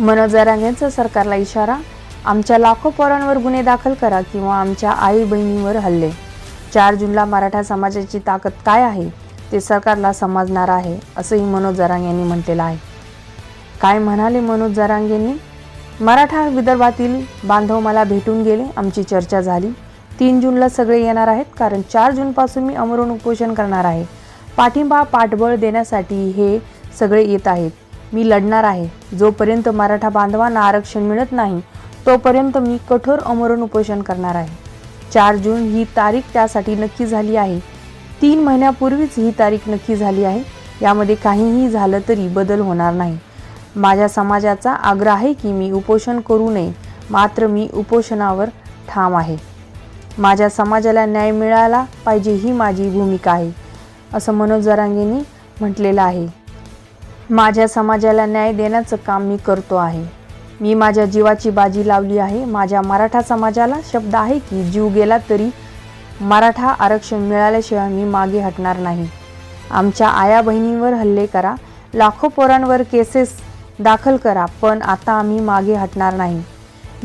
मनोज जरांगेंचा सरकारला इशारा आमच्या लाखो पोरांवर गुन्हे दाखल करा किंवा आमच्या आई बहिणींवर हल्ले. चार जूनला मराठा समाजाची ताकद काय आहे? ते सरकारला समजणार आहे असंही मनोज जरांग यांनी म्हटलेलं आहे. काय म्हणाले मनोज जरांग यांनी? मराठा विदर्भातील बांधव मला भेटून गेले आमची चर्चा झाली. तीन जूनला सगळे येणार आहेत कारण चार जूनपासून मी अमरून उपोषण करणार आहे. पाठिंबा पाठबळ देण्यासाठी हे सगळे येत आहेत. मी लढणार आहे. जोपर्यंत मराठा बांधवांना आरक्षण मिळत नाही तोपर्यंत मी कठोर अमरण उपोषण करणार आहे. चार जून ही तारीख त्यासाठी नक्की झाली आहे. तीन महिन्यापूर्वीच ही तारीख नक्की झाली आहे. यामध्ये काहीही झालं तरी बदल होणार नाही. माझ्या समाजाचा आग्रह आहे की मी उपोषण करू नये. मात्र मी उपोषणावर ठाम आहे. माझ्या समाजाला न्याय मिळाला पाहिजे ही माझी भूमिका आहे असं मनोज जरांगेंनी म्हटलेलं आहे. माझ्या समाजाला न्याय देण्याचं काम मी करतो आहे. मी माझ्या जीवाची बाजी लावली आहे. माझ्या मराठा समाजाला शब्द आहे की जीव गेला तरी मराठा आरक्षण मिळाल्याशिवाय मी मागे हटणार नाही. आमच्या आया बहिणींवर हल्ले करा. लाखो पोरांवर केसेस दाखल करा पण आता आम्ही मागे हटणार नाही.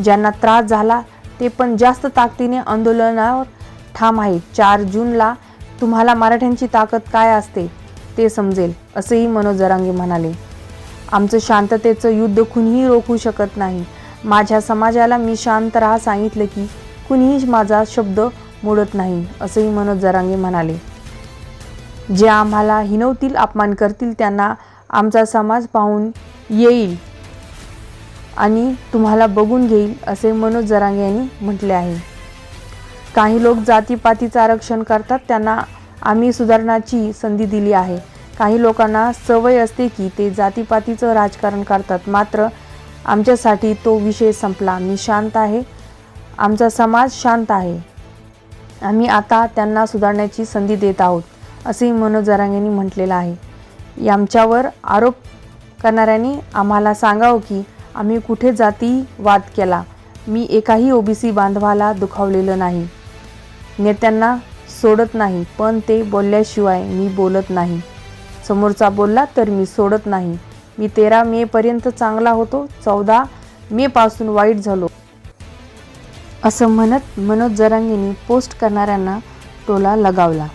ज्यांना त्रास झाला ते पण जास्त ताकदीने आंदोलनावर ठाम आहे चार जूनला तुम्हाला मराठ्यांची ताकद काय असते? ते समजेल असेही मनोज जरांगे म्हणाले. आमचं शांततेचं युद्ध कुणीही रोखू शकत नाही. माझ्या समाजाला मी शांत राहा सांगितलं की कुणीही माझा शब्द मोडत नाही असंही मनोज जरांगे म्हणाले. जे आम्हाला हिनवतील अपमान करतील त्यांना आमचा समाज पाहून येईल आणि तुम्हाला बघून घेईल असे मनोज जरांगे यांनी म्हटले आहे. काही लोक जातीपातीचं आरक्षण करतात त्यांना आम्ही सुधारणाची संधी दिली आहे. काही लोकांना सवय असते की ते जातीपातीचं राजकारण करतात. मात्र आमच्यासाठी तो विषय संपला. मी शांत आहे. आमचा समाज शांत आहे. आम्ही आता त्यांना सुधारण्याची संधी देत आहोत असेही मनोज जरांगेंनी म्हटलेलं आहे. आमच्यावर आरोप करणाऱ्यांनी आम्हाला सांगावं की आम्ही कुठे जातीवाद केला. मी एकाही ओबीसी बांधवाला दुखावलेलं नाही. नेत्यांना सोडत नाही पण ते बोलल्याशिवाय मी बोलत नाही. समोरचा बोलला तर मी सोडत नाही. मी तेरा मेपर्यंत चांगला होतो चौदा मेपासून वाईट झालो. असं म्हणत मनोज जरांगेंनी पोस्ट करणाऱ्यांना टोला लगावला.